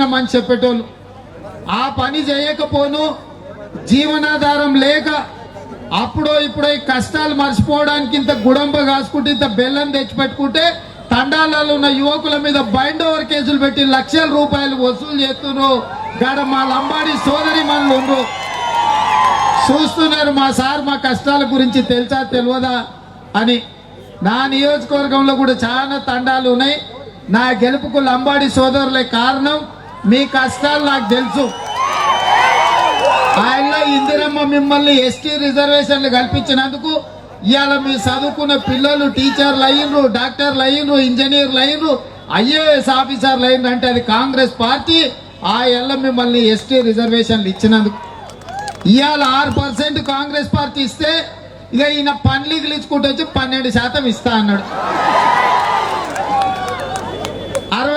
చేసినామని చెప్పేటోళ్ళు. ఆ పని చేయకపోను జీవనాధారం లేక అప్పుడో ఇప్పుడో ఈ కష్టాలు మర్చిపోవడానికి ఇంత గుడంబ కాసుకుంటే ఇంత బెల్లం తెచ్చిపెట్టుకుంటే తండాలలో ఉన్న యువకుల మీద బైండ్ ఓవర్ కేసులు పెట్టి లక్షల రూపాయలు వసూలు చేస్తున్నారు. గాడ మా లంబాడి సోదరి మనలు చూస్తున్నారు మా సార్ మా కష్టాల గురించి తెలుసా తెలియదా అని. నా నియోజకవర్గంలో కూడా చాలా తండాలు ఉన్నాయి. నా గెలుపుకు లంబాడి సోదరులే కారణం. మీ కష్టాలు నాకు తెలుసు. ఆయన ఇందిరమ్మ మిమ్మల్ని ఎస్టీ రిజర్వేషన్లు కల్పించినందుకు ఇవాళ మీ చదువుకున్న పిల్లలు టీచర్లు అయ్యిండ్రు డాక్టర్లు అయ్యిండ్రు ఇంజనీర్లు అయ్యిండ్రు ఐఏఎస్ ఆఫీసర్లు అయ్యిండ్రు అంటే అది కాంగ్రెస్ పార్టీ. ఆ ఎల్ల మిమ్మల్ని ఎస్టీ రిజర్వేషన్లు ఇచ్చినందుకు. ఇవాళ ఆరు పర్సెంట్ కాంగ్రెస్ పార్టీ ఇస్తే ఇక ఈయన పనులు గిలించుకుంటూ వచ్చి పన్నెండు శాతం ఇస్తా అన్నాడు.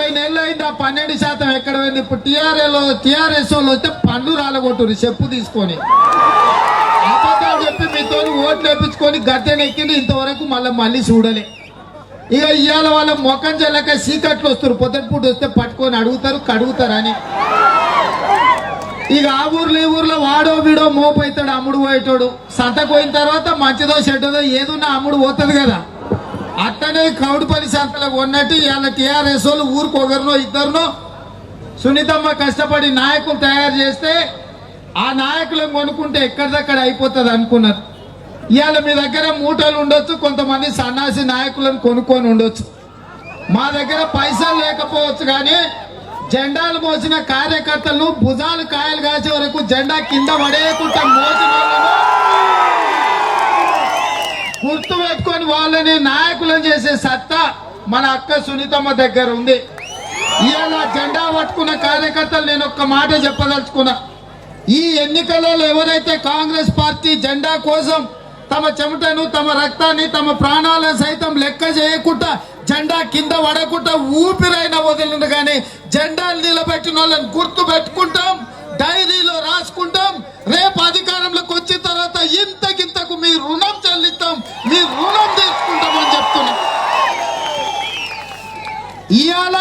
ఇరవై నెలలు అయింది ఆ పన్నెండు శాతం ఎక్కడ పోయింది? ఇప్పుడు టీఆర్ఏలో టీఆర్ఎస్ వాళ్ళు వస్తే పన్ను రాలగొట్టురు చెప్పు తీసుకొని. అబద్ధాలు చెప్పి మీతో ఓట్లు వేపించుకొని గద్దెని ఎక్కింది ఇంతవరకు మళ్ళీ మళ్ళీ చూడలే. ఇక ఇవాళ వాళ్ళ మొఖం చెల్లక సీకట్లు వస్తారు పొద్దుటిపూట వస్తే పట్టుకొని అడుగుతారు కడుగుతారు అని ఇక ఆ ఊర్లో ఈ ఊర్లో వాడో వీడో మోపు అవుతాడు అమ్ముడు పోయేటోడు. సంతకు పోయిన తర్వాత మంచిదో చెడ్డదో ఏదున్నా అమ్ముడు పోతుంది కదా. అట్టనే కౌడుపల్లి సంతలకు ఉన్నట్టు ఇవాళ టీఆర్ఎస్ వాళ్ళు ఊరికి ఒకరినో ఇద్దరినో. సునీతమ్మ కష్టపడి నాయకులు తయారు చేస్తే ఆ నాయకులను కొనుక్కుంటే ఎక్కడిదక్కడ అయిపోతుంది అనుకున్నారు. ఇవాళ మీ దగ్గర మూటలు ఉండొచ్చు కొంతమంది సన్నాసి నాయకులను కొనుక్కొని ఉండొచ్చు. మా దగ్గర పైసలు లేకపోవచ్చు కానీ జెండాలు మోసిన కార్యకర్తలను భుజాలు కాయలు కాసే వరకు జెండా కింద పడేయకుండా మోసిన వాళ్ళను గుర్తు పెట్టుకొని వాళ్ళని నాయకులను చేసే సత్తా మన అక్క సునీతమ్మ దగ్గర ఉంది. ఇవాళ జెండా పట్టుకున్న కార్యకర్తలు నేను ఒక్క మాట చెప్పదలుచుకున్నా. ఈ ఎన్నికలలో ఎవరైతే కాంగ్రెస్ పార్టీ జెండా కోసం తమ చెమటను తమ రక్తాన్ని తమ ప్రాణాలను సైతం లెక్క చేయకుండా జెండా కింద పడకుండా ఊపిరైన వదిలిన కానీ జెండాలు నిలబెట్టిన వాళ్ళని గుర్తు పెట్టుకుంటాం డైరీలో రాసుకుంటాం రేపు అధికారంలోకి వచ్చిన తర్వాత ఇంతకింతకు మీ రుణం చెల్లిస్తాం మీ రుణం తీసుకుంటామని చెప్తున్నాం ఇవాళ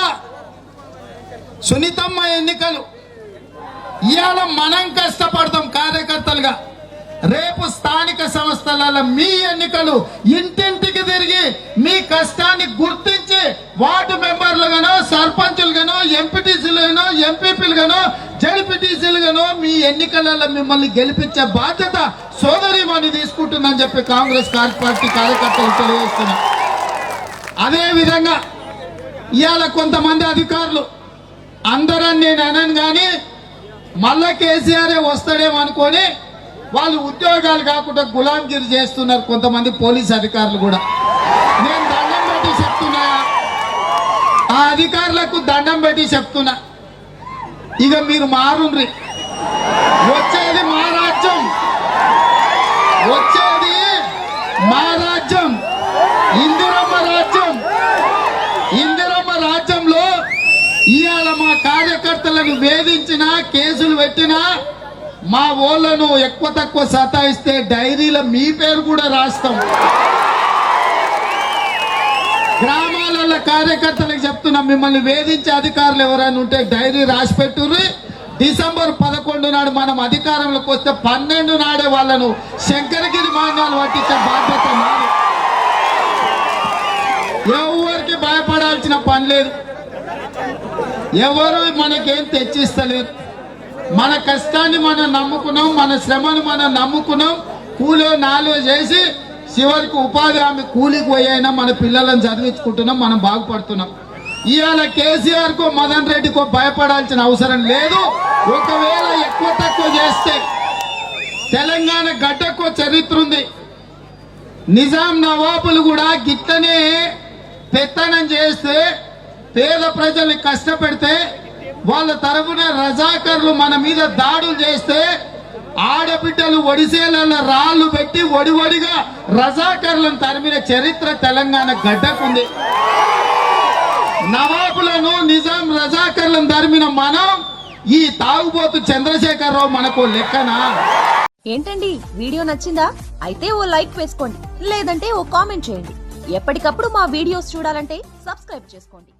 సునీతమ్మ ఎన్నికలు. ఇవాళ మనం కష్టపడతాం కార్యకర్తలుగా. రేపు స్థానిక సంస్థలలో మీ ఎన్నికలు ఇంటింటికి తిరిగి మీ కష్టాన్ని గుర్తించి వార్డు మెంబర్లుగానో సర్పంచులుగానో ఎంపీటీసీలుగానో ఎంపీపీలుగానో జడ్పీటీసీలుగానో మీ ఎన్నికలలో మిమ్మల్ని గెలిపించే బాధ్యత సోదరిమని తీసుకుంటుందని చెప్పి కాంగ్రెస్ పార్టీ కార్యకర్తలు తెలియజేస్తున్నారు అదేవిధంగా ఇవాళ కొంతమంది అధికారులు అందరని నేను అనను కానీ మళ్ళా కేసీఆర్ వస్తాడేమో అనుకొని వాళ్ళు ఉద్యోగాలు కాకుండా గులాంగిరి చేస్తున్నారు కొంతమంది పోలీస్ అధికారులు కూడా. నేను దండం పెట్టి చెప్తున్నా ఆ అధికారులకు దండం పెట్టి చెప్తున్నా. ఇక మీరు మారుండ్రి. వచ్చేది మా రాజ్యం. వచ్చేది మా రాజ్యం ఇందిరమ్మ రాజ్యం ఇందిరమ్మ రాజ్యంలో ఇవాళ మా కార్యకర్తలను వేధించిన కేసులు పెట్టినా మా ఓళ్ళను ఎక్కువ తక్కువ సతాయిస్తే డైరీలో మీ పేరు కూడా రాస్తాం. గ్రామాలలో కార్యకర్తలకు చెప్తున్నాం మిమ్మల్ని వేధించే అధికారులు ఎవరైనా ఉంటే డైరీ రాసి పెట్టుర్రి. డిసెంబర్ పదకొండు నాడు మనం అధికారంలోకి వస్తే పన్నెండు నాడే వాళ్ళను శంకరగిరి మార్గాలు పట్టించే బాధ్యత మాది. ఎవరికి భయపడాల్సిన పని లేదు. ఎవరు మనకేం తెచ్చిస్తలేరు. మన కష్టాన్ని మనం నమ్ముకున్నాం మన శ్రమను మనం నమ్ముకున్నాం కూలో నాలో చేసి చివరికి ఉపాధి హామీ కూలికి పోయైనా మన పిల్లలను చదివించుకుంటున్నాం మనం బాగుపడుతున్నాం. ఇవాళ కేసీఆర్ కో మదన్ రెడ్డికో భయపడాల్సిన అవసరం లేదు. ఒకవేళ ఎక్కువ తక్కువ చేస్తే తెలంగాణ గడ్డకో చరిత్ర ఉంది. నిజాం నవాబులు కూడా గిట్టనే పెత్తనం చేస్తే పేద ప్రజల్ని కష్టపెడితే వాళ్ళ తరఫున రజాకర్లు మన మీద దాడులు చేస్తే ఆడబిడ్డలు ఒడిసేల రాళ్ళు పెట్టి ఒడివడిగా రజాకర్లను తరిమిన చరిత్ర తెలంగాణ గడ్డకుంది. నవాబులను నిజాం రజాకర్లను తరిమిన మనం ఈ తాగుబోతు చంద్రశేఖరరావు మనకు లెక్కనా? ఏంటండి? వీడియో నచ్చిందా? అయితే ఓ లైక్ వేసుకోండి. లేదంటే ఓ కామెంట్ చేయండి. ఎప్పటికప్పుడు మా వీడియోస్ చూడాలంటే సబ్స్క్రైబ్ చేసుకోండి.